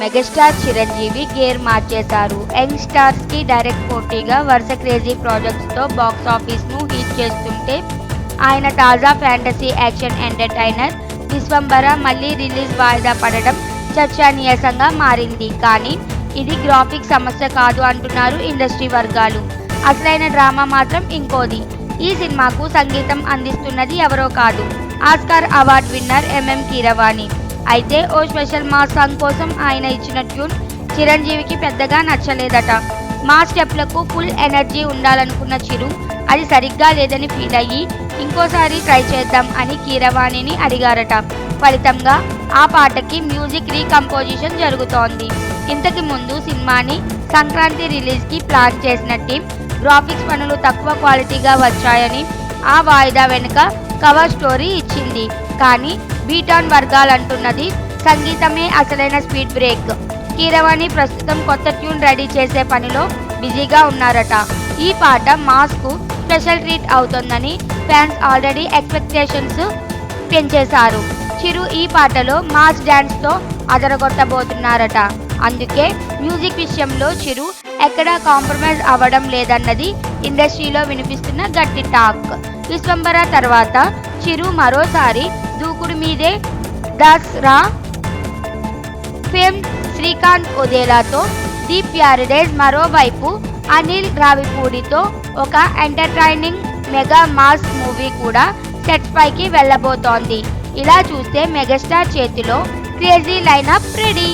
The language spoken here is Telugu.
మెగాస్టార్ చిరంజీవి గేర్ మార్చేశారు. యంగ్ స్టార్స్కి డైరెక్ట్ పోటీగా వరుస క్రేజీ ప్రాజెక్ట్స్తో బాక్స్ ఆఫీస్ను హీట్ చేస్తుంటే ఆయన తాజా ఫ్యాంటసీ యాక్షన్ ఎంటర్టైనర్. విశ్వంబర మళ్ళీ రిలీజ్ వాయిదా పడడం చర్చనీయాసంగా మారింది. కానీ ఇది గ్రాఫిక్ సమస్య కాదు అంటున్నారు ఇండస్ట్రీ వర్గాలు. అసలైన డ్రామా మాత్రం ఇంకోది. ఈ సినిమాకు సంగీతం అందిస్తున్నది ఎవరో కాదు. Oscar award winner M M Keeravani. అయితే ఓ స్పెషల్ మాస్ సాంగ్ కోసం ఆయన ఇచ్చిన ట్యూన్ చిరంజీవికి పెద్దగా నచ్చలేదట. మా స్టెప్లకు ఫుల్ ఎనర్జీ ఉండాలనుకున్న చిరు అది సరిగ్గా లేదని ఫీల్ అయ్యి ఇంకోసారి ట్రై చేద్దాం అని కీరవాణిని అడిగారట. ఫలితంగా ఆ పాటకి మ్యూజిక్ రీకంపోజిషన్ జరుగుతోంది. ఇంతకు ముందు సినిమాని సంక్రాంతి రిలీజ్కి ప్లాన్ చేసిన టీం గ్రాఫిక్స్ పనులు తక్కువ క్వాలిటీగా వచ్చాయని ఆ వాయిదా వెనుక కవర్ స్టోరీ ఇచ్చింది. కానీ బీటాన్ వర్గాలంటున్నది. సంగీతమే అసలైన స్పీడ్ బ్రేక్. కీరవాణి ప్రస్తుతం కొత్త ట్యూన్ రెడీ చేసే పనిలో బిజీగా ఉన్నారట. ఈ పాట మాస్కు స్పెషల్ ట్రీట్ అవుతుందని ఫ్యాన్స్ ఆల్రెడీ ఎక్స్పెక్టేషన్స్ పెంచేశారు. చిరు ఈ పాటలో మాస్ డ్యాన్స్తో అదరగొట్టబోతున్నారట. అందుకే మ్యూజిక్ విషయంలో చిరు ఎక్కడా కాంప్రమైజ్ అవ్వడం లేదన్నది ఇండస్ట్రీలో వినిపిస్తున్న గట్టి టాక్. విశ్వంబర తర్వాత చిరు మరోసారి దూకుడు మీదే దసరా ఫేమ్ శ్రీకాంత్ ఒదేలాతో ది ప్యారడైజ్ మరోవైపు అనిల్ రావిపూడితో ఒక ఎంటర్టైనింగ్ మెగా మాస్ మూవీ కూడా సెట్ పైకి వెళ్ళబోతోంది. ఇలా చూస్తే మెగాస్టార్ చేతిలో క్రేజీ లైనప్ రెడీ.